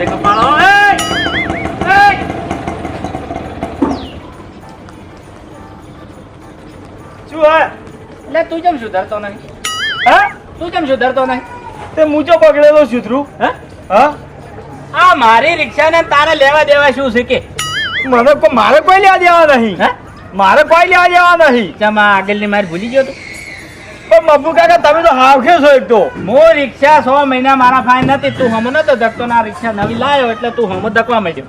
લોટે કપાળો! શું હે એટલે તું કેમ સુધરતો નહીં હા તું કેમ સુધરતો નહીં તે મૂચો પકડેલો સુધરું હે હા આ મારી રિક્ષા ને તારે લેવા દેવા શું છે કે મને મારે કોઈ લેવા દેવા નહીં હે મારે કોઈ લેવા દેવા નહીં આ આગળની મારી ભૂલી ગયો તું પણ મફુ કાકા તમે તો હાવખે છો એક તો. મો રિક્ષા સો મહિના મારા ફાઈન નથી તું હમ નતો ધકતો ના રિક્ષા નવી લાયો એટલે તું હમ ધકવા માંડ્યો.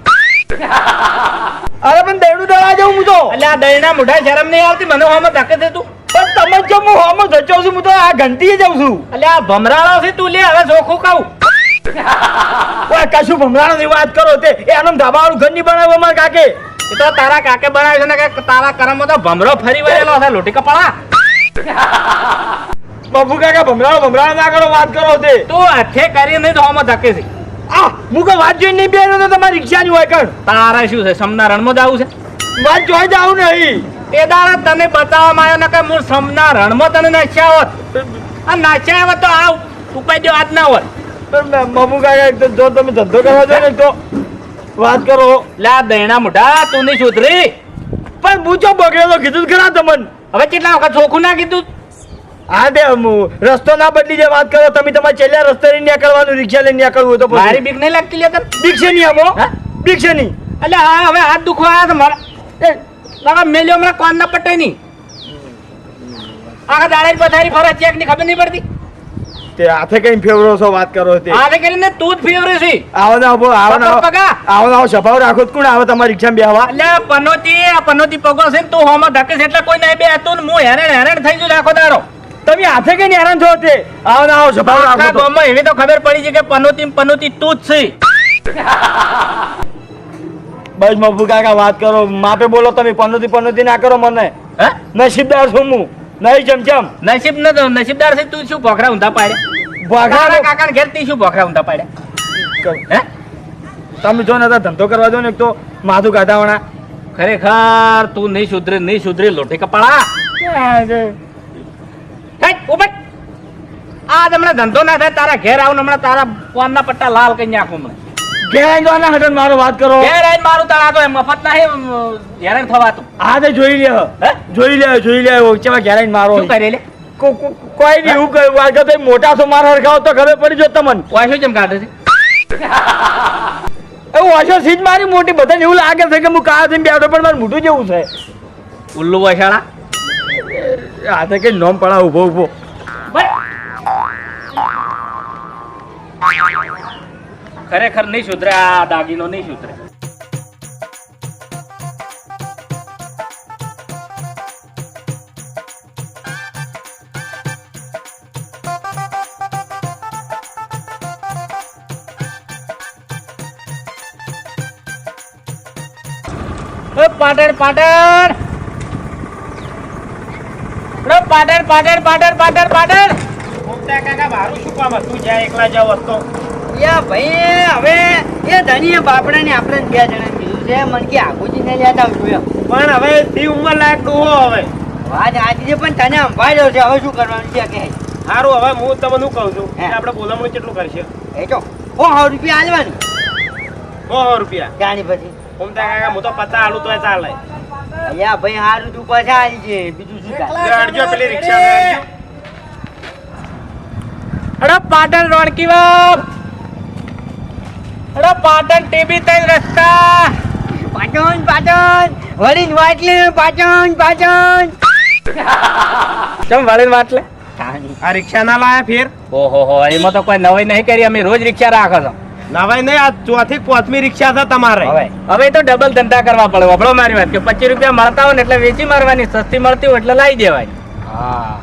અરે પણ દેવડું દવા જવું હું તો. એટલે આ દહીના મોઢા શરમ નહીં આવતી મને હમ ધકે છે તું. પણ તમે જો હું હોમો છું હું તો આ ઘંટીએ જાઉં છું. એટલે આ ભમરાળો છે તું લે હવે ચોખ્ખું ખાવું ઓય કશું ભમરાની વાત કરો તે. એ આનંદ ધાબાવાળું ઘર અમારા કાકે. એ તો તારા કાકે બનાવ્યો છે ને કે તારા કરમમાં તો ભમરો ફરી વળેલો છે લોટી કપાળા. મફુ કાકા ભમરાળો ભમરાળો ના કરો વાત કરો તે. તો હાથે કરી નહીં તો ધકે છે. આ હું કોઈ વાત જોઈને નહીં બેરો તો તમારી રિક્ષાની હોય કણ. તારા શું છે? સમના રણમાં જાવું છે? વાત જોઈ જાઉં નહીં. એ દાડા તને બતાવવામાં આવ્યો ને કે હું સમના રણમાં તને નાચ્યા હોત. આ નાચ્યા હોત તો આ ઉપાય જો આજ ના હોત બાપુ કાકા એક તો જો તમે ધંધો કરવા જો ને તો વાત કરો. લે આ દહીણા મોઢા તું નહીં સુધરી. પણ પૂછો બગડેલો કીધું જ ખરા તમને. હવે કેટલા વખત ચોખ્ખું ના કીધું? હા તે રસ્તો ના બદલી જે વાત કરો તમે તમારે છેલ્લા રસ્તે લઈને નીકળવાનું રિક્ષા લઈને નીકળવું તો. મારી બીક નહીં લાગતી લે તને? બીક છે નહીં આમો બીક છે નહીં. એટલે હા હવે હાથ દુખવા આવ્યા છે મારા. મેલ્યો હમણાં કોન ના પટે નહીં આખા દાડે પથારી ફરજ ચેકની ખબર નહીં પડતી. તે હાથે કઈ ફેવરો છો વાત કરો તે? આને કરીને તું જ ફેવરે છે. આવો ના આવો આવો ના આવો. પગા. આવો ને સ્વભાવ રાખો કોણ આવે તમારી રિક્ષામાં બેહવા? એટલે પનોતી આ પનોતી પગો છે તું હોમાં ઢકે છે એટલે કોઈ નહીં બે હતું હું હેરાન હેરાન થઈ જઉં રાખો દાડો. તમે હાથે કઈ હેરાન છો તે? આવો ના આવો સ્વભાવ રાખો. ગામમાં એવી તો ખબર પડી છે કે પનોતી પનોતી તું જ છે. બસ મફુ કાકા વાત કરો. માપે બોલો તમે પનોતી પનોતી ના કરો મને. હે? નસીબદાર છું હું. નહીં ચમચમ. નસીબ ન તો નસીબદાર છે તું શું ભોખરા ઊંધા પાડ્યા તારા કાકાને ઘેર તી શું ભોખરા ઊંધા પાડ્યા હે? તમે જો ને તો ધંધો કરવા દો ને એક તો માથું કાઢાવણા ખરેખર તું નહીં સુધરે નહીં સુધરે લોટે કપાળા. આજ હમણાં ધંધો ના થાય તારા ઘેર આવું હમણાં તારા કોનના પટ્ટા લાલ કઈ નાખું હમણાં. ઘેર જો ના હટન મારો વાત કરો. ઘેર મારું તારા તો મફત ના હેરાન થવાતું. હા તે જોઈ લે હે? જોઈ લે જોઈ લે ઘેર આવીને મારો. શું કરે લે? કોઈ નહીં એવું કહ્યું વાત કરતો મોટા છો માર હરખાવ તો ખબર પડી જો તમને. વાંચો કેમ કાઢે છે? એવું વાંચો સીજ મારી મોટી બધાને એવું લાગે છે કે હું કાળા થઈને બેઠો પણ મારું મોટું જેવું છે. ઉલ્લુ વસાડા હાથે કઈ નોમ પડા ઊભો ઊભો. ખરેખર નહીં સુધરે આ દાગીનો નહીં સુધરે. પાટણ પાટણ. ઓ પાટણ પાટણ પાટણ પાટણ પાટણ. મોટા કાકા મારું શું કામ હતું? જ્યાં એકલા જાવ હતો. યા ભાઈ હવે એ ધણીએ બાપડા ને આપણે બે જણા કીધું છે મન કે આગુજી ને લેતા આવજો પણ હવે દી ઉંમર લાયક હો હવે. વાત આજે પણ તને સંભાળ્યો છે હવે શું કરવાનું છે કે? સારું હવે હું તમને શું કહું છું? આપણે બોલામણું કેટલું કરશે? એ ઓ સો રૂપિયા આલવાનું. સો રૂપિયા. જાણી પછી. ઘૂમતા કાકા હું તો પચાસ આલુ તોય ચાલે. અહીંયા ભાઈ સારું તું પાછા આવી છે બીજું શું અડજો પેલી રિક્ષા અરે પાટણ રોડકી પાટણ ટીબી તઈ રસ્તા. પાટણ પાટણ વળીને વાટલે પાટણ પાટણ. કેમ વાળીને વાટલે? આ રિક્ષા ના લાયા ફેર? ઓહો હો એમાં તો કોઈ નવાઈ નહીં કરી અમે રોજ રિક્ષા રાખો છો. નવાઈ નહીં આ ચોથી પાંચમી રિક્ષા છે તમારે. હવે હવે તો ડબલ ધંધા કરવા પડે વપડો મારી વાત કે પચીસ રૂપિયા મળતા હોય ને એટલે વેચી મારવાની સસ્તી મળતી હોય એટલે લાવી દેવાય.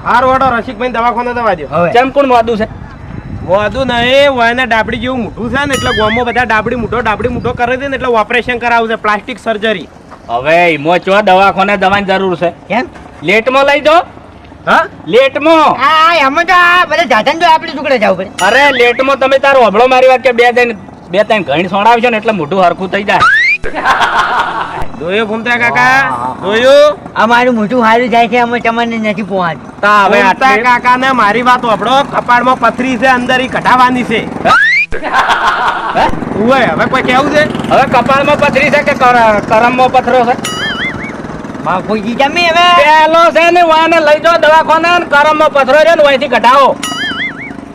હાર વાડો રસિકભાઈ દવાખાને દવા દો ચમ કોણ વાદું છે? વધુ નહીં વયને ડાબડી જેવું મોટું છે ને એટલે ગોમો બધા ડાબડી મોટો ડાબડી મોટો કરે છે ને એટલે ઓપરેશન કરાવશે પ્લાસ્ટિક સર્જરી હવે એમાં ચો દવાખાને દવાની જરૂર છે? કેમ? લેટમાં લઈ દો હા? લેટમાં? આ એમાં તો આ બધા જાતન તો આપણે ટુકડે જવું પડે. અરે લેટમાં તમે તારો અભળો મારી વાત કે બે ત્રણ બે ત્રણ ઘણી સોડાવશો ને એટલે મોઢું હરખું થઈ જાય. દોયો ઘૂમતા કાકા? દોયો અમારું મોટું સારું જાય છે અમે તમને નથી પહોંચતું તા હવે ઘૂમતા કાકા ને મારી વાત વાપડો કપાળમાં પથરી છે અંદર ઈ કઢાવવાની છે. હવે કોઈ કેવું છે? હવે કપાળમાં પથરી છે કે કર- કરમમાં પથરો છે? બાપુજી જમી હવે. પેલો છે ને વાને લઈ જાઓ દવાખાને ને કરમમાં પથરો છે ને અહીંથી કઢાવો.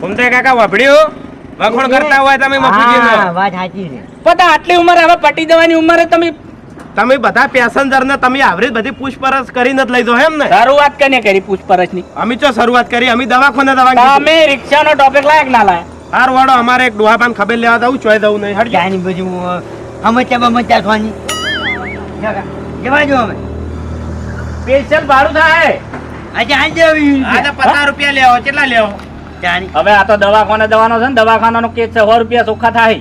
ઉમતે કાકા વભડ્યું વખોણ કરતા હોય તમે હા, વાત સાચી છે. પતા આટલી ઉંમર હવે પટી જવાની ઉંમરે તમે તમે બધા પેસેન્જર ને તમે આવરી બધી પૂછપરછ કરીને જ લઈ દો એમ ને? શરૂઆત કને કરી પૂછપરછની? અમે ચો શરૂઆત કરી? અમે દવાખાને દવા રિક્ષા રિક્ષાનો ટોપિક લાયક ના લાય. હાર વાળો અમારે એક ડોહાબાન ખબર લેવા દઉં ચોય દઉં નહીં. હટજો. બજુ બધું સમસ્યા બમસ્યા થવાની જગા, જવા જો અમે સ્પેશિયલ ભાડું થાય. પચાસ રૂપિયા લેવો કેટલા લેવો? હવે આ તો દવાખાને દવાનો છે ને દવાખાનાનો કેસ છે સો રૂપિયા ચોખ્ખા થાય.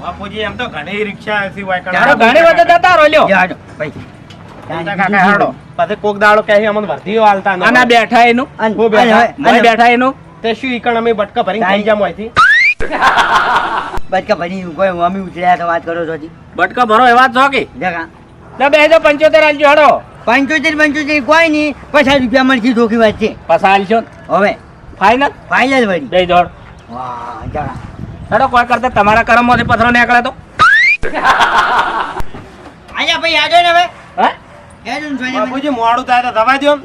બાપુજી એમ તો ઘણી રિક્ષા ઘણી વખત જતા રહો લ્યો. પૈસા કાકા હાડો. પછી કોક દાડો કહે અમને વર્ધીઓ હાલતા ના બેઠા એનું. અને- બેઠા. એનું. તે શું ઈકણ અમે બટકા ભરી. ખાઈ જામ હોયથી બચકા ભરી કોઈ મમ્મી ઉતર્યા તો વાત કરો છો બટકા ભરો એ વાત છો કે જગા લે બે હજાર પંચોતેર આલજો હડો. પંચોતેર પંચોતેર કોઈ નહીં પચાસ રૂપિયા મળશે ધોકી વાત છે. પાછા આલશો હવે. ફાઈનલ ફાઇનલ વળી. બે દોડ વાહ હડો કોઈ કરતા તમારા કરમમાંથી પથરો નીકળે તો. અહીંયા ભાઈ આજો ને હવે? હે? બાપુજી મોડું થાય તો દવા દ્યો.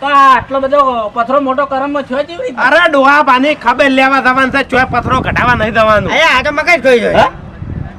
તો આટલો બધો પથરો મોટો કરમમાં થયો કેવી રીતે? અરે ડોહા પાની ખબર લેવા જવાનું છે ચોય પથરો ઘટાવા નહીં જવાનું. અરે આ તો મગજ જોઈ હે? જોઈ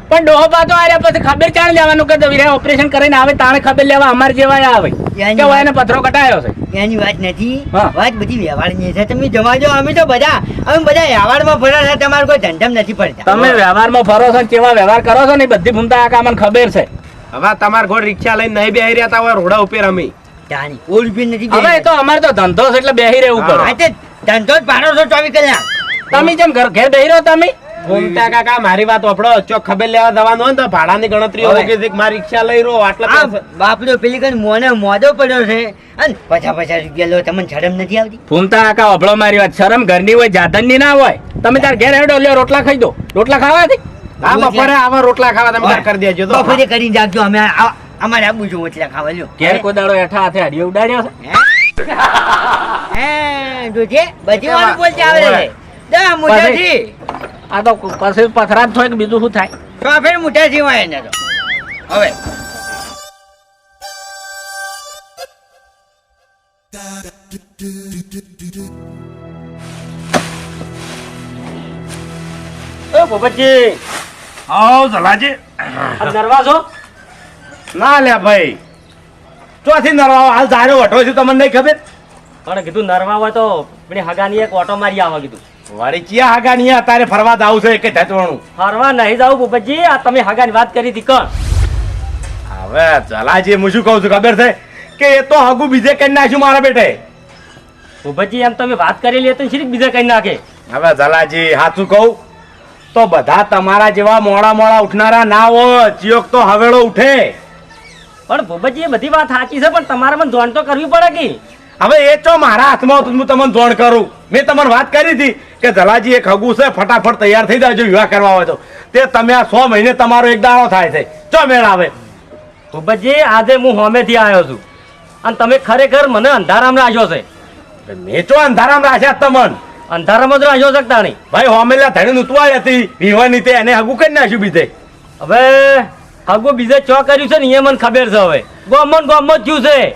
પણ ડોહો પાતો આર્યા પછી ખબર ચાણ લેવાનું કે વીરે ઓપરેશન કરીને આવે તાણે ખબર લેવા અમારે જેવા આવે. કે વાત- પથરો કટાયો છે. એની વાત નથી. વાત બધી વ્યવહારની છે. તમે જવા અમે તો બધા અમે બધા વ્યવહારમાં છે તમારે કોઈ ધંધમ નથી પડતા. તમે વ્યવહારમાં ફરો છો કેવા વ્યવહાર કરો છો ને બધી ભૂમતા મને ખબર છે. હવે તમાર ઘોડ રિક્ષા લઈને નહીં બેહી રહ્યા તા રોડા ઉપર અમે જાની ઓલ રૂપિયા નથી હવે તો અમારે તો ધંધો છે એટલે બેહી રહેવું પડે. ધંધો જ પાડો છો ચોવીસ કલાક. તમે જેમ ઘર ઘેર બેહી રહો તમે? ઘૂમતા કાકા મારી વાત ઓપડો ચો ખબર લેવા જવાનું હોય તો ભાડાની ગણતરી હોય કે મારી રિક્ષા લઈ રહ્યો આટલા બાપડો પેલી કઈ મોને મોદો પડ્યો છે. અને પચાસ પચાસ રૂપિયા લો તમને શરમ નથી આવતી? ફૂમતા કાકા અભળો મારી વાત. શરમ ઘરની હોય જાદનની ના હોય. તમે તાર ઘેર હેડો લ્યો રોટલા ખાઈ દો. રોટલા ખાવા ખાવાથી? હા બપોરે આવા રોટલા ખાવા તમે કરી દેજો તો બપોરે કરી જાગજો અમે અમારે આબુ જો રોટલા ખાવા લ્યો. ઘેર કોદાળો હેઠા હાથે હડિયો ઉડાડ્યો છે? હે? જોજે બધી વાર બોલતે આવે છે. દા મુઠાથી આ તો પછી પથરા થાય કે બીજું શું થાય? તો આ ફેર મુઠાથી એને તો. હવે. એ પોપટજી આવો જલાજી નરવા છો? ના લે ભાઈ. ચોથી નરવા હાલ ધાર્યો વટો છે તમને નહીં ખબર? પણ કીધું નરવા હોય તો પેલી હગાની એક ઓટો મારી આવવા કીધું. વાળી ચિયા હાગા નહીં તારે ફરવા જાવ છે કે ધતવણું? ફરવા નહીં જાવ પોપટજી આ તમે હાગાની વાત કરી હતી કોણ? હવે જલાજી હું શું કહું છું ખબર છે? કે એ તો હગું બીજે કરી નાખ્યું મારા બેટે પોપટજી એમ તમે વાત કરેલી હતી શ્રી બીજા કઈ નાખે હવે જલાજી સાચું કહું તો બધા તમારા જેવા મોડા મોડા ઉઠનારા ના હોય ચિયોક તો હવેળો ઉઠે. પણ પોપટજી એ બધી વાત સાચી છે પણ તમારે મને ધોન તો કરવી પડે કે? હવે એ ચો મારા હાથમાં હતું હું તમને જોણ કરું. મેં તમને વાત કરી હતી કે જલાજી એક હગું છે ફટાફટ તૈયાર થઈ જાય જો વિવાહ કરવા હોય તો. તે તમે આ સો મહિને તમારો એક દાડો થાય છે. ચો મેળ આવે. પોપટજી આજે હું હોમેથી આવ્યો છું. અને તમે ખરેખર મને અંધારામાં રાખ્યો છે. મેં ચો અંધારામ રાખ્યા તમને? અંધારામાં જ રાખ્યો છે તાણી? ભાઈ હોમેલા ધણી ઉતવાય હતી. વિવાની તે એને હગું કરી નાખ્યું બીજે. હવે હગું બીજે ચો કર્યું છે ને એ મને ખબર છે હવે. ગોમન ગોમો જ થયું છે.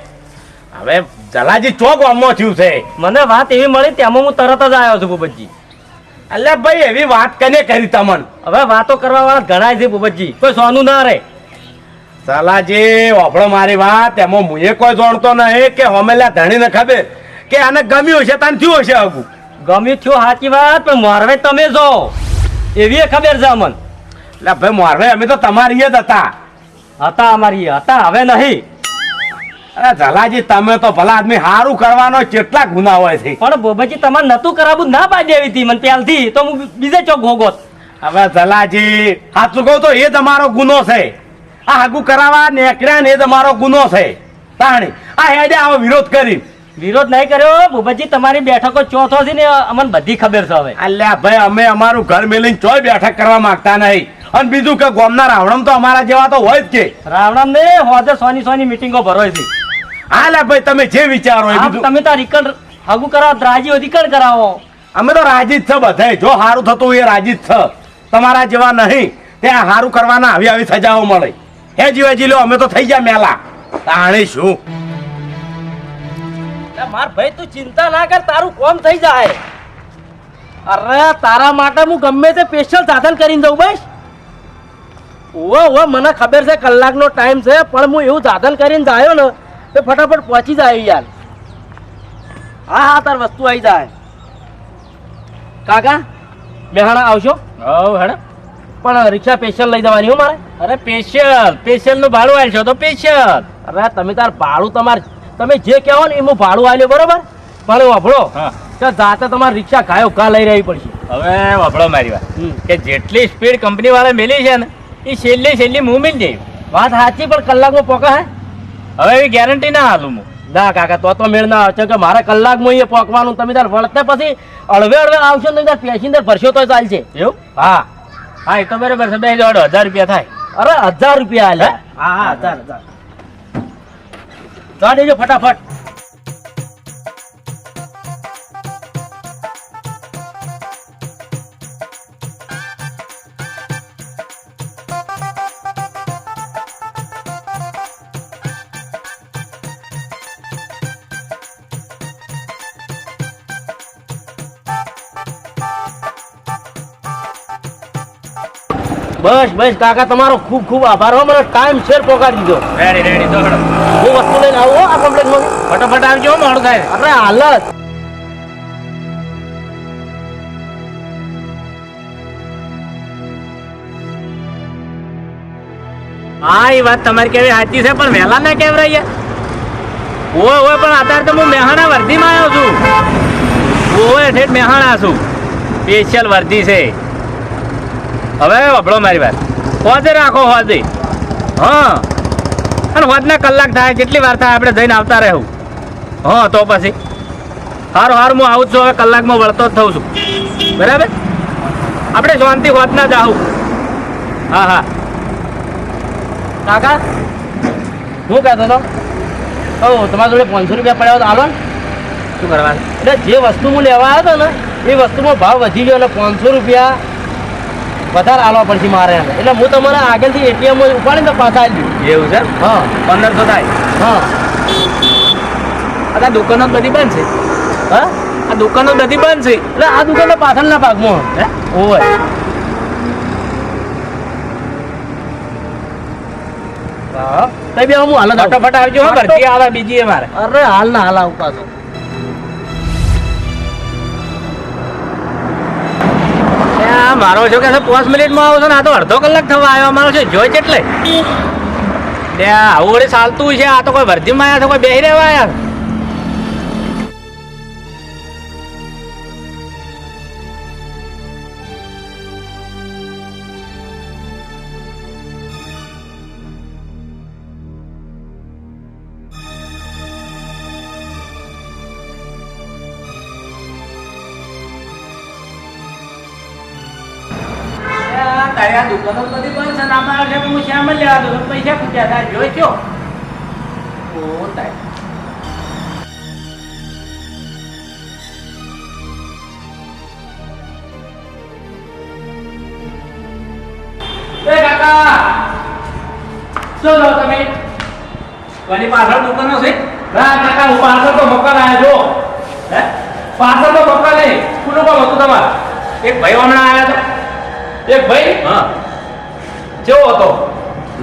હવે જલાજી ચોક ગામમાં થયું છે. મને વાત એવી મળી તેમાં હું તરત જ આવ્યો છું ભૂપતજી. એટલે ભાઈ એવી વાત કને કરી તમન? હવે વાતો કરવા વાળા ઘણા છે ભૂપતજી. કોઈ સોનું ના રહે. સલાજી વાપડો મારી વાત. એમાં મુએ કોઈ જાણતો નહીં કે હોમેલા ધણીને ખબર કે આને ગમ્યું હશે તને થયું હશે હગું ગમ્યું થયું સાચી વાત પણ મારવે તમે છો એવી ખબર છે અમન. એટલે ભાઈ મારવે અમે તો તમારી જ હતા. હતા અમારી હતા હવે નહીં. અરે જલાજી તમે તો ભલા આદમી સારું કરવાનો કેટલા ગુના હોય છે. પણ બોબાજી તમારે નતું કરાવું ના પાડી આવી હતી મને પહેલથી તો હું બીજે ચોક ભોગોત. હવે જલાજી સાચું કહું તો એ તમારો ગુનો છે. આ હાગુ કરાવવા નેકર્યા ને એ તમારો ગુનો છે. તાણી આ હેડે આવો વિરોધ કરી. વિરોધ નહીં કર્યો ભૂપતજી તમારી બેઠકો ચોથો છે ને અમને બધી ખબર છે હવે. અલ્યા ભાઈ અમે અમારું ઘર મેલીને ચોય બેઠક કરવા માંગતા નહીં. અને બીજું કે ગોમના રાવણમ તો અમારા જેવા તો હોય જ કે. રાવણમ ને હોજે સોની સોની મીટિંગો ભરો છે. હા લે ભાઈ તમે જે વિચારો એ બધું. તમે તો રિકલ હગુ કરાવો રાજી રિકલ કરાવો. અમે તો રાજી જ છે બધા જો સારું થતું એ રાજી જ છે. તમારા જેવા નહીં. ત્યાં સારું કરવાના આવી આવી સજાઓ મળે. હે જીવે જી લો અમે તો થઈ ગયા મેલા. તાણે શું? માર ભાઈ તું ચિંતા ના કર તારું કોમ થઈ જાય. અરે તારા માટે હું ગમે તે સ્પેશિયલ સાધન કરીને દઉં બસ. ઓ ઓ મને ખબર છે કલાકનો ટાઈમ છે પણ હું એવું સાધન કરીને જાયો ને તો ફટાફટ પહોંચી જાય યાર. હા હા તાર વસ્તુ આવી જાય. કાકા મેહાણા આવશો? હવ હેડ. પણ રિક્ષા સ્પેશિયલ લઈ જવાની હો મારે. અરે સ્પેશિયલનું ભાડું આલશો તો સ્પેશિયલ અરે તમે તાર ભાડું તમારે તમે જે કહેવો ને એમાં ભાડું આલ્યો બરોબર? પણ વાપરો. હા. તો જાતે તમારે રિક્ષા ગાયો કા લઈ રહેવી પડશે? હવે વફળો મારી વાત. કે જેટલી સ્પીડ કંપની વાળા મેલી છે ને એ છેલ્લી છેલ્લી હું મિલ જઈ વાત સાચી પણ કલાકમાં પોકા હે? હવે એ ગેરંટી ના હાલું હું. ના કાકા તો તો મેળ ના આવે. કેમ કે મારે કલાકમાં અહીંયા પોકવાનું તમે તાર વળતા પછી અળવે અળવે આવશો ને તાર પેસેન્જર ભરશો તો ચાલશે. એવું? હા. હા એ તો બરાબર છે. બે જોડો હજાર રૂપિયા થાય. અરે હજાર રૂપિયા હા હા હજાર હજાર. ફટાફટ. બસ બસ કાકા તમારો ખૂબ ખૂબ આભાર હો. મને ટાઈમ શેર પહોંચાડી દીધો. રેડી રેડી તો હું વસ્તુ લઈને આવું આ કમ્પ્લેટમાં. ફટાફટ આવજો મોડું થાય. અરે હાલત. હા એ વાત તમારી કેવી સાચી છે પણ વહેલા ના કેમ રહી ઓય ઓય પણ અત્યારે તો હું મહેણા વર્ધીમાં આવ્યો છું. ઓય ઠેઠ મહેણા છું. સ્પેશિયલ વર્ધી છે. હવે વભળો મારી વાત. હોજે રાખો, હોજે. હા. અને હોજના કલાક થાય, કેટલી વાર થાય, આપણે જઈને આવતા રહેવું. હા, તો પછી. સારું હાર, હું આવું છું, હવે કલાકમાં વળતો જ થઉં છું. બરાબર? આપણે શાંતિ હોજના જ આવું. હા હા. કાકા, હું કહેતો હતો, ઓ, તમારા જોડે પાંચસો રૂપિયા પડ્યા હતા હાલો શું કરવાનું? એટલે જે વસ્તુ હું લેવા આવ્યો હતો ને, એ વસ્તુનો ભાવ વધી ગયો અને પાંચસો રૂપિયા વધારે આલવા પડશે મારે એટલે હું તમારે આગળથી એટીએમ ઉપાડીને તો પાછા આવી એવું છે? હા. પંદરસો થાય. હા. આ દુકાનો બધી બંધ છે. હા? આ દુકાનો બધી બંધ છે. એટલે આ દુકાનના પાછળના ભાગમાં. હે? ઓય. હા. કઈ બી હું હાલ ફટાફટ આવજો હો, ભરતી આવે બીજી એ મારે. અરે હાલ ના હાલ આવું પાછો. આ મારો છો કે પાંચ મિનિટમાં આવો છો ને, આ તો અડધો કલાક થવા આવ્યો, મારો છે જોઈ કેટલે? આવું વળી ચાલતું છે, આ તો કોઈ ભરતીમાં આવ્યા છે કોઈ બેહી રહેવા આવ્યા હતા જોઈ તમે? કોની પાછળ દુકાનો છે? ના કાકા, હું તો મકાન આવ્યા છો. હે? પાછળ તો મકાન નહીં. કોનું કામ હતું તમારે? એક ભાઈ હમણાં આવ્યા હતા. એક ભાઈ? હા. કેવો હતો.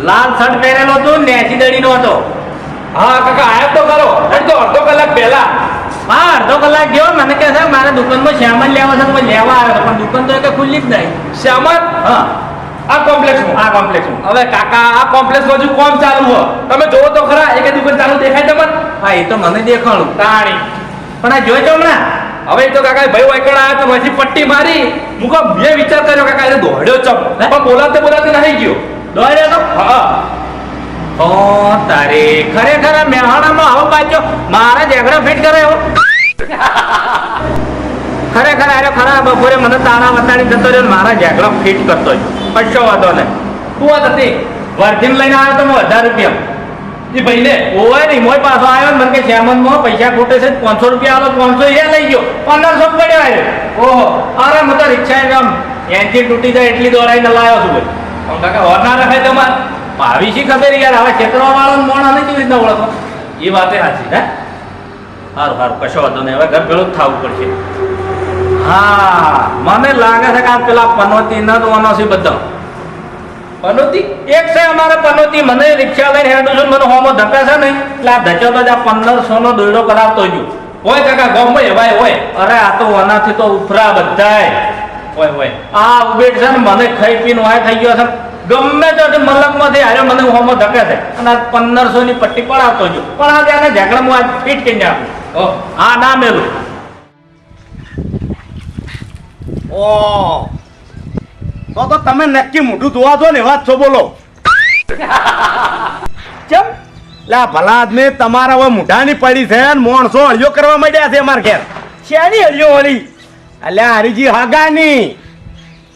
લાલ શર્ટ પહેરેલો હતો નેચી દડીનો હતો. હા કાકા આયા તો કરો અડધો અડધો કલાક પહેલા. હા અડધો કલાક ગયો. મને કહે છે મારે દુકાનમાં શ્યામન લેવા છે તો લેવા આવ્યો પણ દુકાન તો એક ખુલ્લી જ નહીં. શ્યામન હા. આ કોમ્પ્લેક્સમાં? આ કોમ્પ્લેક્સમાં. હવે કાકા આ કોમ્પ્લેક્સ બાજુ કોમ ચાલુ હો તમે જોવો તો ખરા એક દુકાન ચાલુ દેખાય તમને? હા એ તો મને દેખાણું. તાણી. પણ આ જોઈ તો હમણાં. હવે તો કાકા ભાઈ વાયકડ આવ્યા તો પછી પટ્ટી મારી. મુકો મેં વિચાર કર્યો કાકા એને દોડ્યો ચમ? પણ બોલાતે બોલાતે નહીં ગયો. તો ઓ તારે ખરેખર મેહાણામાં આવો પાછો? મારા ઝઘડા ફિટ કરે એવો? ખરેખર આરે ખરા બપોરે મને તારા વતાડી જતો રહ્યો મારા ઝઘડા ફિટ કરતો જ કશો વાંધો ને? તું વાત હતી? વર્ધીમ લઈને આવ્યો તો હું હજાર રૂપિયા. એ ભાઈને, ઓય નહીં મોય પાછો આવ્યો મને કે શ્યામનમાં પૈસા ખૂટે છે, પાંચસો રૂપિયા આલો, પાંચસો એ લઈ ગયો. પંદરસો પડ્યો આવ્યો ઓહો, અરે તો રિક્ષા આમ એન્જિન તૂટી જાય એટલી દોડાઈને લાવ્યો છું ભાઈ. પણ કાકા હોર ના રખાય તમારે? ભાવી શી ખબર યાર? હવે ખેતરો વાળો મોણ અને કેવી રીતના ઓળખો? એ વાતે સાચી, હે? સારું સારું કશો વાંધો નહીં. હવે ઘર ભેળું જ થવું પડશે. હા, મને લાગે છે કે આ પેલા પનોતી ન દોવાનો છે બધા પનોતી એક છે અમારે પનોતી. મને રિક્ષા લઈને હેડું છું મને હોમો ધકે છે ને, એટલે આ ધચો તો આ પંદરસો નો દોયડો કરાવતો જ હોય કાકા ગમે એવાય હોય. અરે, આ તો ઓનાથી તો ઉફરા બધાય. હોય હોય. આ ઉબેટ છે ને મને ખાઈ પીને વાય થઈ ગયો છે ગમે તો મલકમાંથી હારે મને હોમો ધકે છે. અને આ પંદરસો ની પટ્ટી પડાવતો જ પણ આ ત્યાંને ઝઘડા હું આજ ફીટ કરીને આપું હા ના મેલું. ઓ. તો તો તમે નક્કી મોઢું ધોવા દો ને વાત છો બોલો. ચમ. લા ભલા આદમી તમારા હવે મુઢાની પડી છે ને માણસો હળિયો કરવા માંડ્યા છે અમાર ઘેર. શેની હળિયો વળી? અલ્યા હરીજી હગાની.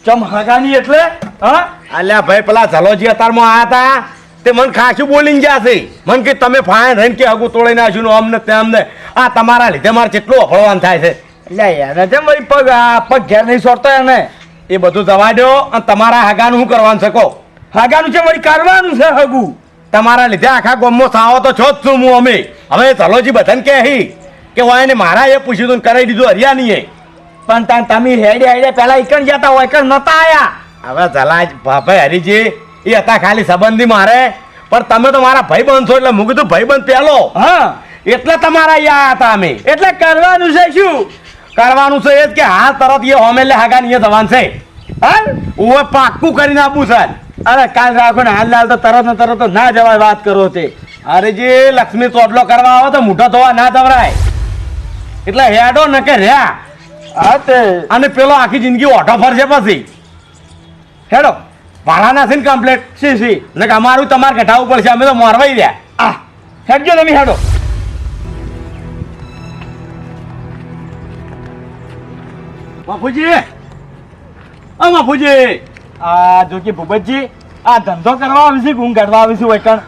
ચમ હગાની એટલે? હા? અલ્યા ભાઈ પેલા ઝલોજી અતારમાં આયા હતા તે મને ખાસું બોલીને ગયા છે. મને કે તમે ફાઈન રહીને કે હગું તોડી નાખ્યું ને અમને તેમને આ તમારા લીધે મારે કેટલું અફળવાન થાય છે. એટલે એને જેમ મારી પગ આ પગ ઘેર નહીં સોરતો એને. એ બધું જવા દો અને તમારા હગાનું શું કરવાનું શકો હાગાનું છે મારી કરવાનું છે હગું. તમારા લીધે આખા ગોમો સાવો તો છો જ છું હું અમે. હવે ઝલોજી બધાને કહે હી કે હોય ને મારા એ પૂછ્યું તું કરાવી દીધું હરિયાણીએ. પણ તમે હેડે હેડે પેલા ઈકણ જતા હોય એક નતા આયા. હવે જલાજ ભાઈ હરીજી એ હતા ખાલી સંબંધી મારે. પણ તમે તો મારા ભાઈ બંધ છો એટલે મૂકી દો ભાઈ બંધ પેલો હા. એટલે તમારા અહીંયા હતા અમે. એટલે કરવાનું છે શું? કરવાનું છે એ જ કે હા તરત એ હોમેલે હાગા ને જવાન છે. હા? હું પાક્કું કરીને આપું સર અરે કાલ રાખો ને હાલ હાલ તો તરત ને તરત તો ના જવાય વાત કરો તે. અરે જે લક્ષ્મી ચોટલો કરવા આવે તો મોઢો ધોવા ના દવરાય એટલે હેડો ન કે રહ્યા. હા તે. અને પેલો આખી જિંદગી ઓઢો ફરશે પછી. હેડો. ભાડા નથી ને કમ્પ્લેટ સી સી ને કે અમારું તમારે ઘટાડવું પડશે. અમે તો મારવાઈ રહ્યા. આ હેડજો તમે હેડો. બાપુજી. આ બાપુજી. આ જો કે ભૂપતજી આ ધંધો કરવા આવીશું છે ગુંગ કાઢવા આવીશું છે વૈકણ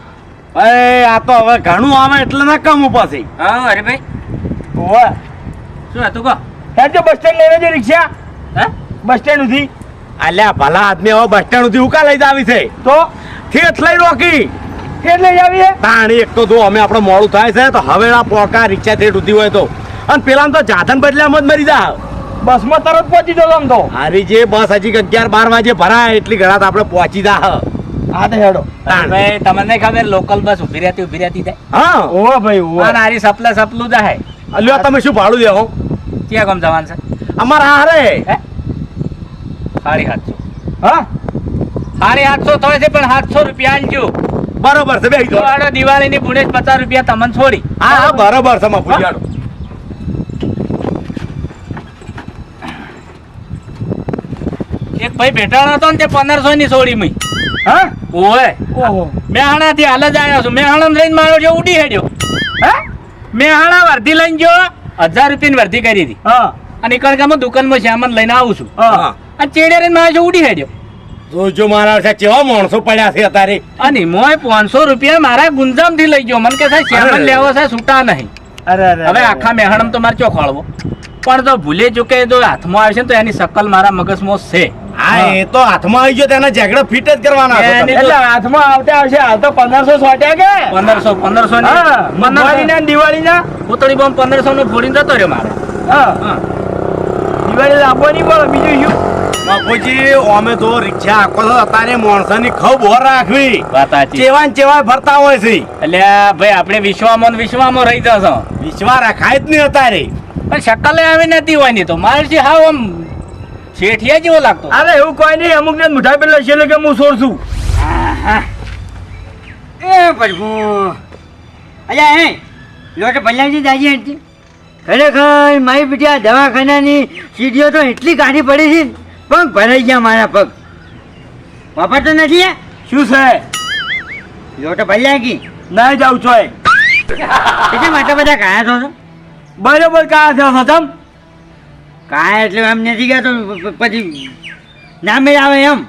એ આ તો હવે ઘણું આવે એટલે ના કમ ઉપાસી હા અરે ભાઈ ઓવા શું હતું કહો? હેડજો બસ સ્ટેન્ડ લઈને જે રિક્ષા. હે? બસ સ્ટેન્ડ સુધી. અલ્યા ભલા આદમી હવે બસ સ્ટેન્ડ સુધી ઉકા લઈ જ આવી છે. તો? થેટ લઈ રોકી. એટલે લઈ આવીએ તાણી એક તો જો અમે આપણે મોડું થાય છે તો હવેળા પોકા રિક્ષા થેટ ઉધી હોય તો. અને પેલા તો જાતન બદલામાં જ મરી જા બસમાં તરત પહોંચી જતો આમ તો. હારી જે બસ હજી અગિયાર બાર વાગે ભરાય એટલી ઘણા આપણે પહોંચી જા હા તો હેડો. ભાઈ તમને ખબર લોકલ બસ ઊભી રહેતી ઊભી રહેતી થાય? હા. ઓવે ભાઈ ઓવે. અને આરી સપલે સપલું જાય અલ્યો તમે શું ભાડું દેવો ક્યાં ગામ જવાનું છે? અમારા હારે. હે? સાડી સાતસો. હા? સાડી આઠસો થાય છે પણ સાતસો રૂપિયા આલજો બરોબર છે બે તો આડો દિવાળીની બુડે પચાસ રૂપિયા તમને છોડી. હા હા બરોબર છે માં પૂછ્યાડો એક ભાઈ ભેટાણો હતો ને તે પંદરસો ની છોડી મઈ હા? ઓય ઓહો. મેહાણા થી હાલ જ આવ્યો છું. મેહાણા લઈને મારો જે ઉડી હેડ્યો. હે? મેહાણા વર્ધી લઈને જો હજાર રૂપિયાની વર્ધી કરી હતી. હા. અને કણકામાં દુકાનમાં શ્યામન લઈને આવું છું. હા. આ ચેડે રહીને મારો જો ઉડી હેડ્યો. જોજો મારા છે કેવા માણસો પડ્યા છે અત્યારે? અને મોય પાંચસો રૂપિયા મારા ગુંજામથી લઈ ગયો. મને કે સાહેબ શ્યામન. લેવો છે છૂટા નહીં. અરે અરે હવે આખા મેહણમ તો મારે ચોખાળવો પણ તો ભૂલે ચૂકે જો હાથમાં આવશે તો એની શકલ મારા મગજમાં છે. હા એ તો હાથમાં આવી ગયો તેના ઝઘડો ફિટ જ કરવાના એટલે હાથમાં આવતા આવશે હાલ તો પંદરસો સોટ્યા કે? પંદરસો પંદરસો હા દિવાળીના દિવાળી ના પૂતળી બોમ્બ પંદરસો નો ફોડીને જતો રહ્યો મારે. હા. હા. દિવાળી લાવવાની પડે બીજું શું? બાપુજી અમે તો રિક્ષા આખો તો અત્યારે માણસોની ખબ ઓર રાખવી. ચેવા ને ચેવા ફરતા હોય છે. એટલે ભાઈ આપણે વિશ્વામાં વિશ્વામાં રહી જશો. વિશ્વા રખાય જ નહીં અત્યારે. પણ શકલે આવી નથી હોયની તો મારે છે હાવ આમ શેઠિયા જેવો લાગતો. અરે એવું કોઈ નહીં અમુક ને મીઠાઈ પેલા છે કે હું છોડ છું. એ પ્રભુ. અલ્યા હે. લોટ ભલ્યાજી દાજી હતી ખરેખર મારી બેટી આ દવાખાનાની સીડીઓ તો એટલી કાઢી પડી છે પગ ભરાઈ ગયા મારા પગ. વાપરતો નથી? શું છે? લોટ ભલ્યા કી ના જાઉં છો એટલે માટે બધા કાયા છો? બરોબર કાયા થયો છો તમ? કાયા એટલે એમ નથી ગયા તો પછી ના મેળ આવે એમ.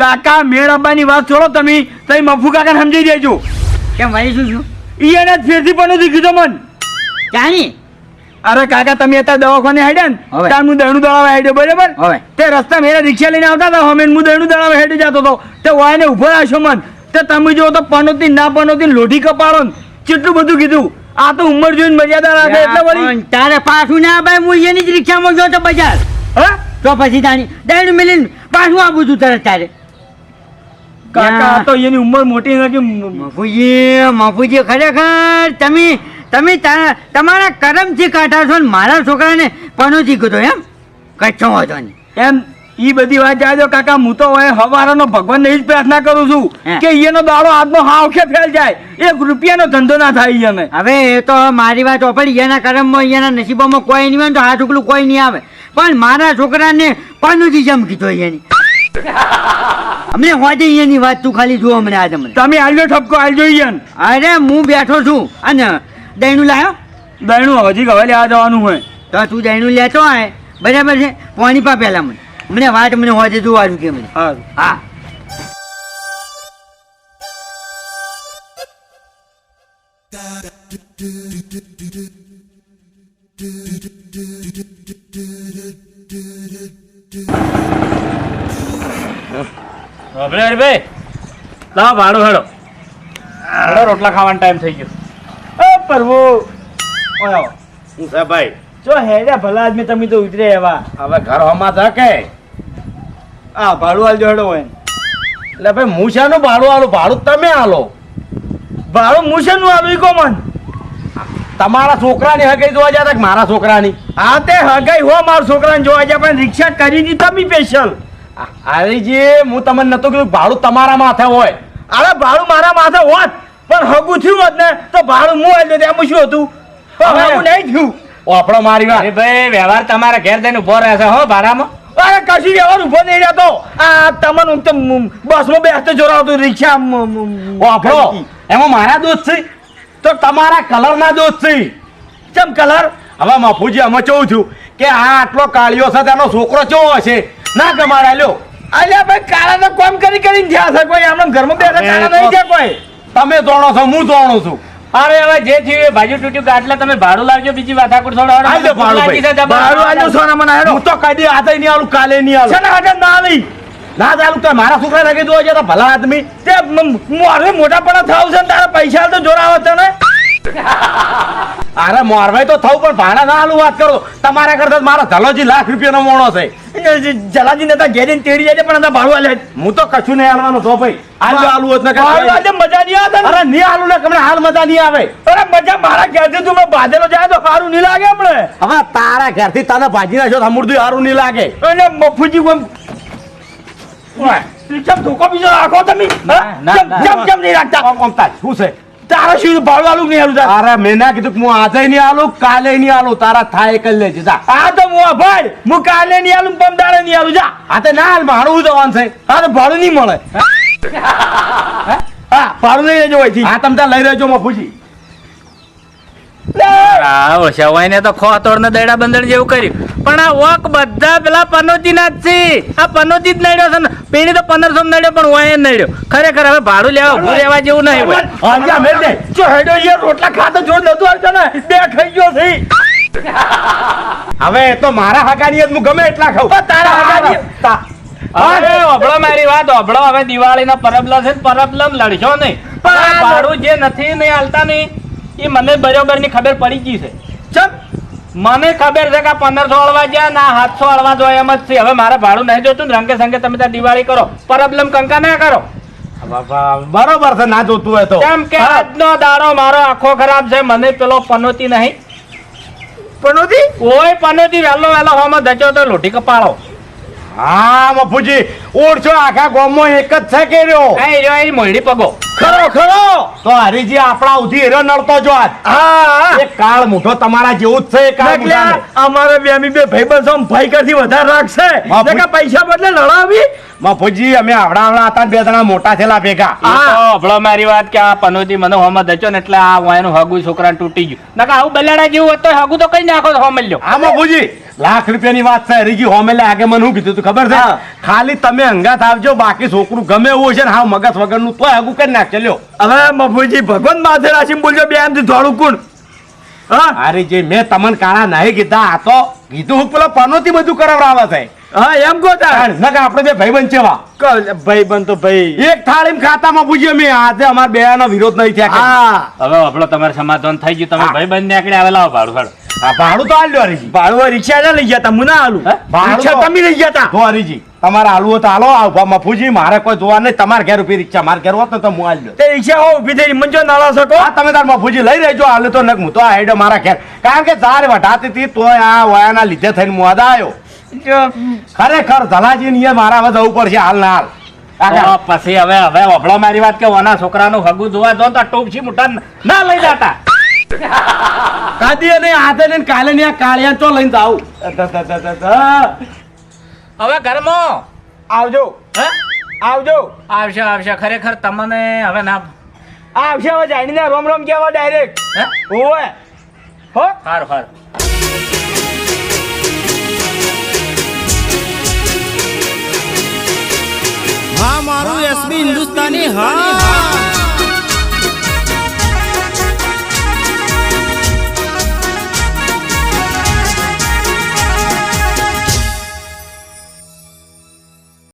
કાકા મેળ આવવાની વાત છોડો તમે. તમે મફુ કાકાને સમજી દેજો. કેમ વળી શું છું ઈ એને ફેરથી પણ નથી કીધું મન. ચાની અરે કાકા તમે અત્યારે દવાખાને હેડ્યા ને? તાર હું દહેણું દળાવા હેડ્યો બરાબર? તે રસ્તા મેરા રિક્ષા લઈને આવતા હતા અમે હું દણું દળાવા હેડી જતો હતો. તે વાયને ઊભો રાખ્યો મન. તે તમે જો તો પનોતી ના પનોતી લોઢી કપાળો કેટલું બધું કીધું. આ તો ઉંમર જોઈને મર્યાદા રાખે એટલે વળી તારે પાછું ના ભાઈ હું એની જ રિક્ષામાં ગયો તો બજાર. હા? તો પછી તાની દૈણ મિલીને પાછું આવું છું તરત તારે. કાકા તો એની ઉંમર મોટી નથી મફુજી મફુજી ખરેખર તમે તમે તમારા કરમથી કાઢા છો ને મારા છોકરાને પનોથી કીધો એમ? કચ્છો હતો ને એમ ઈ બધી વાત જાજો કાકા હું તો હવે હવારાનો ભગવાનને જ પ્રાર્થના કરું છું કે એનો દાડો આજનો હાવખે ફેલ જાય. એક રૂપિયાનો ધંધો ના થાય એને હવે એ તો મારી વાત ઓપડી એના કરમમાં એના નસીબોમાં કોઈ નહીં હોય તો હાથ ઉકલું કોઈ નહીં આવે. પણ મારા છોકરાને પાનુજી જેમ કીધો એની. અમને હોજે એની વાત તું ખાલી જુઓ અમને આજે તમે આલ્યો ઠપકો આલજો ઈયન અરે હું બેઠો છું. અને દહીણું લાવ્યો દહીણું હજી હવે લેવા જવાનું હોય. તો તું દહીણું લેતો આય. બરાબર છે? પાણી પા પહેલા મને. મને વાત મને હોજે જોવાનું કે મને. હા. ભાડું હેડો. રોટલા ખાવાનો ટાઈમ થઈ ગયો. એ ઓયો. છે ભાઈ? જો હેડ્યા ભલા આદમી તમે તો ઉતરે એવા. હવે ઘર હમા છે આ ભાડું આલ જોડો હોય એટલે ભાઈ હું શાનું ભાડું આલું. ભાડું તમે આલો. ભાડું મુશનનું આલું ઈ કોમન? તમારા છોકરાની હગાઈ જોવા જતા મારા છોકરાની? આ તે હગાઈ હો મારા છોકરાને જોવા જાય પણ રિક્ષા કરી દી તમે સ્પેશિયલ અરેજી હું તમને નતો કીધું ભાડું તમારા માથે હોય. અરે ભાડું મારા માથે હોત. પણ હગું થયું હોત ને તો ભાડું હું આલ્યો ત્યાં શું હતું? પણ હગું નહીં થયું. ઓપડો મારી વાત. ભાઈ વ્યવહાર તમારા ઘેર થઈને ઊભો રહેશે હો ભાડામાં. અરે કશી વ્યવહાર ઊભો નહીં રહેતો. આ તમને તો મ- બસમાં બેસતો જોરાવતું રિક્ષા ઓપડો એમાં મારા દોસ્ત છે? તો તમારા કલરના દોસ્ત છે? કેમ કલર? હવે મફુજી અમે કેવું છું કે આ આટલો કાળિયો છે તેનો છોકરો કેવો હશે? ના ગમાડા લ્યો. અલ્યા ભાઈ કાળા તો કોમ કરી કરીને થયા છે કોઈ? આમ ઘરમાં બેઠા કાળા નહીં છે કોઈ? તમે જાણો છો હું જાણું છું. અરે હવે જે થયું એ બાજુ તૂટ્યું ગાટલા તમે ભાડું લાવજો બીજી વાત આકુર થોડો આલ ભાડું આલ્યો સોના મને હું તો કઈ દી આજે નહીં આલું કાલે નહીં આલું. છે આજે ના લઈ ના ચાલુ તો મારા છોકરા લગી જોવા જતા ભલા આદમી. તે મોટા પણ થાવ છે ને તારા પૈસા તો જોરાવો છે ને. અરે મોરભાઈ તો થવું પણ ભાડા ના હાલું વાત કરો. તમારા કરતા મારો ધલોજી લાખ રૂપિયાનો મોણો છે. જલાજી ને ઘેરીને તેડી જાય પણ ભાડું હાલે હું તો કશું નહીં હાલવાનો છો ભાઈ. હાલ જો આલુ હોત ને મજા નહીં આવે અરે નહીં આલુ ને કમણે હાલ મજા નહીં આવે. અરે મજા મારા ઘેરથી તું બાંધેલો જાય તો સારું નહીં લાગે આપણે હવે તારા ઘરથી તને ભાજી નાખ્યો તો અમૃત સારું નહીં લાગે. અને મફુજી કોમ કેમ ધોકો બીજો રાખો તમે? કેમ ના, ના. ચમ નહીં રાખતા? આમ શું છે? તારા શું ભાડું આલુક નહીં આલું તારે? મેં ના કીધું કે હું આજે નહીં આલું કાલે નહીં આલું. તારા થાય કરી લેજે જા. આ તો હું ભાઈ હું કાલે નહીં આલું પમદાડે નહીં આલું જા. આ તો ના હાલ મારું જવાનું છે? આ તો ભાડું નહીં મળે. હા? ભાડું નહીં લેજો અહીંથી. આ તમે ત્યાં લઈ રહેજો મફુજી. આ ને તો ખોતોડ ને દડા બંધણ જેવું કર્યું. પણ આ વોક બધા પેલા પનોતી ના જ છે. આ પનોતી જ નડ્યો છે ને. તો પંદરસો નડ્યો પણ વાય નડ્યો. ખરેખર હવે ભાડું લેવા ઉભું રહેવા જેવું નહીં હોય. હા મેળ દે જો હેડો યાર રોટલા ખાતો જોર નતું આવતો ને બે ખાઈ ગયો છે. હવે તો મારા હકાની હું ગમે એટલા ખાઉં. તારા હગાની- તા- અરે મારી વાત ઓભળો હવે દિવાળીના પરબલા છે પરબલમ પરબલા લડશો નહીં. પણ ભાડું જે નથી નહીં હાલતા નહીં. એ મને બરોબરની ખબર પડી ગઈ છે. ચમ મને ખબર છે કે પંદરસો અળવા ગયા ના સાતસો અળવા જોઈએ એમ જ છે. હવે મારે ભાડું નહીં જોતું ને રંગે સંગે તમે ત્યાં દિવાળી કરો. પરબલમ કંકા ના કરો. બરોબર છે ના જોતું હોય તો. કેમ કે આજનો દાડો મારો આખો ખરાબ છે મને પેલો પનોતી નહીં. પનોતી? ઓય પનોતી વહેલો વહેલો હોમાં ધચો તો લોટી કપાળો. હા મફુજી ઓળછો આખા ગામમાં એક જ છે કે રહ્યો? એ મોયડી પગો. ખરો ખરો. તો હરીજી આપણા ઉધી હેરો નડતો જો આજ. એ કાળ મુઠો તમારા જેવું જ છે કાળ નકલ્યા, અમારે બે અમી બે ભાઈબંધ છો, ભાઈ કરતી વધારે રાખશે. હા, નકર પૈસા બદલે લડાવી? મફુજી અમે આવડા આવડા હતા બે જણા મોટા થયેલા ભેગા. આ તો મારી વાત કે આ પનોતી મને હોમ ધચો ને એટલે આ વાયનું હગું છોકરાને તૂટી ગયું. નકા આવું બલાડા જેવું હતો તો હગું તો કઈ નાખો હોમલ્યો. હા મફુજી લાખ રૂપિયાની વાત છે હરીજી હોમેલે આગે મને શું કીધું તું ખબર છે? ખાલી તમે અંગાત આવજો બાકી છોકરું ગમે એવું છે ને હા મગજ વગરનું તોય આગું કરી નાખ ચલ્યો હવે મફુજી ભગવાન માથે રાખીને બોલજો બે આમથી થોડું કુણ. હા? અરે જે મેં તમને કાળા નહીં કીધા આ તો કીધું હું પેલો પનોતી બધું કરાવડાવે છે. હા એમ કહો તાર. ના આપણે બે ભાઈબંધ છે વા ભાઈબંધ તો ભાઈ. એક થાળીમાં ખાતામાં પૂછ્યો મેં આજે અમાર બે નો વિરોધ નહીં થયા હા. હવે આપણો તમારે સમાધાન થઈ ગયું તમે ભાઈબંધ ભાઈ બંધ નીકળી આવેલા ભાડું ભાડું આ ભાડું તો આલ્યો હરીજી. ભાડું રિક્ષા લઈ જતા હું ના આલું. રિક્ષા તો- તમે લઈ જતા તો. હરીજી તમારે આલુ તો આલો આ ઊભા મફુજી મારે કોઈ જોવા નહીં તમારે ઘેર ઊભી રિક્ષા મારે ઘેર હોત ને તો હું આલ્યો. તે રિક્ષા હો ઊભી થઈ મંજો નાળા શકો આ તમે તાર મફુજી લઈ રહેજો હાલે તો નક હું તો આ હેડો મારા ઘેર. કારણ કે જાર વઢાતી હતી તોય આ વયાના લીધે થઈને હું આદા આવ્યો ખરેખર ધલાજી ને મારા હવે જવું પડશે હાલ ના હાલ. પછી હવે હવે વફળો મારી વાત કે ઓના છોકરાનું હગું જોવા જો તો ટોપસી મોટા ના લઈ જતા. કાદી અને હાથે ને કાલે ને આ કાળિયા તો લઈને જાઉં હવે ઘરમાં? આવજો. હે? આવજો. આવશે આવશે. ખરેખર તમને હવે ના આવશે હવે જાણીને રોમ રોમ ડાયરેક્ટ હે? હો? સારું સારું હા મારું એસબી હિન્દુસ્તાની હા.